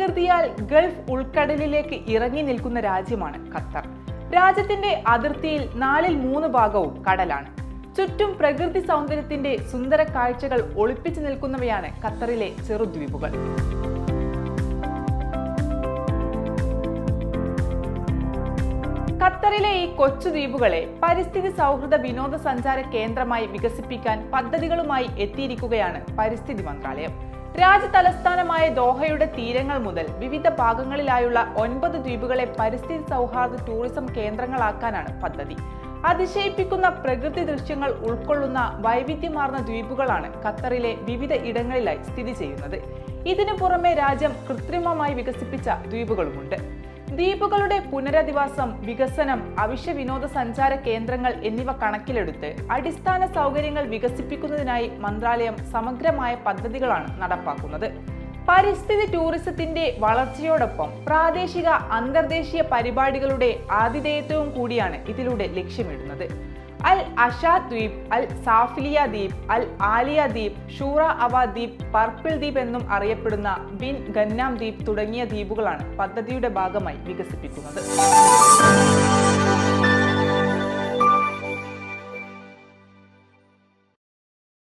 പ്രകൃതിയാൽ Gulf ഉൾക്കടലിലേക്ക് ഇറങ്ങി നിൽക്കുന്ന രാജ്യമാണ് ഖത്തർ. രാജ്യത്തിന്റെ അതിർത്തിയിൽ നാലിൽ മൂന്ന് ഭാഗവും കടലാണ്. ചുറ്റും പ്രകൃതി സൗന്ദര്യത്തിന്റെ സുന്ദര കാഴ്ചകൾ ഒളിപ്പിച്ചു നിൽക്കുന്നവയാണ് ഖത്തറിലെ ചെറുദ്വീപുകൾ. ഖത്തറിലെ ഈ കൊച്ചു ദ്വീപുകളെ പരിസ്ഥിതി സൗഹൃദ വിനോദസഞ്ചാര കേന്ദ്രമായി വികസിപ്പിക്കാൻ പദ്ധതികളുമായി എത്തിയിരിക്കുകയാണ് പരിസ്ഥിതി മന്ത്രാലയം. രാജ്യ തലസ്ഥാനമായ ദോഹയുടെ തീരങ്ങൾ മുതൽ വിവിധ ഭാഗങ്ങളിലായുള്ള ഒൻപത് ദ്വീപുകളെ പരിസ്ഥിതി സൗഹാർദ്ദ ടൂറിസം കേന്ദ്രങ്ങളാക്കാനാണ് പദ്ധതി. അതിശയിപ്പിക്കുന്ന പ്രകൃതി ദൃശ്യങ്ങൾ ഉൾക്കൊള്ളുന്ന വൈവിധ്യമാർന്ന ദ്വീപുകളാണ് ഖത്തറിലെ വിവിധ ഇടങ്ങളിലായി സ്ഥിതി ചെയ്യുന്നത്. ഇതിനു പുറമെ രാജ്യം കൃത്രിമമായി വികസിപ്പിച്ച ദ്വീപുകളുമുണ്ട്. ദ്വീപുകളുടെ പുനരധിവാസം വികസനം അവശ്യ വിനോദസഞ്ചാര കേന്ദ്രങ്ങൾ എന്നിവ കണക്കിലെടുത്ത് അടിസ്ഥാന സൗകര്യങ്ങൾ വികസിപ്പിക്കുന്നതിനായി മന്ത്രാലയം സമഗ്രമായ പദ്ധതികളാണ് നടപ്പാക്കുന്നത്. പരിസ്ഥിതി ടൂറിസത്തിന്റെ വളർച്ചയോടൊപ്പം പ്രാദേശിക അന്തർദേശീയ പരിപാടികളുടെ ആതിഥേയത്വവും കൂടിയാണ് ഇതിലൂടെ ലക്ഷ്യമിടുന്നത്. അൽ അഷാ ദ്വീപ് അൽ സാഫിലിയ ദ്വീപ് അൽ ആലിയ ദ്വീപ് ഷൂറ അവ ദ്വീപ് പർപ്പിൾ ദ്വീപ് എന്നും അറിയപ്പെടുന്ന ബിൻ ഗന്നാം ദ്വീപ് തുടങ്ങിയ ദ്വീപുകളാണ് പദ്ധതിയുടെ ഭാഗമായി വികസിപ്പിക്കുന്നത്.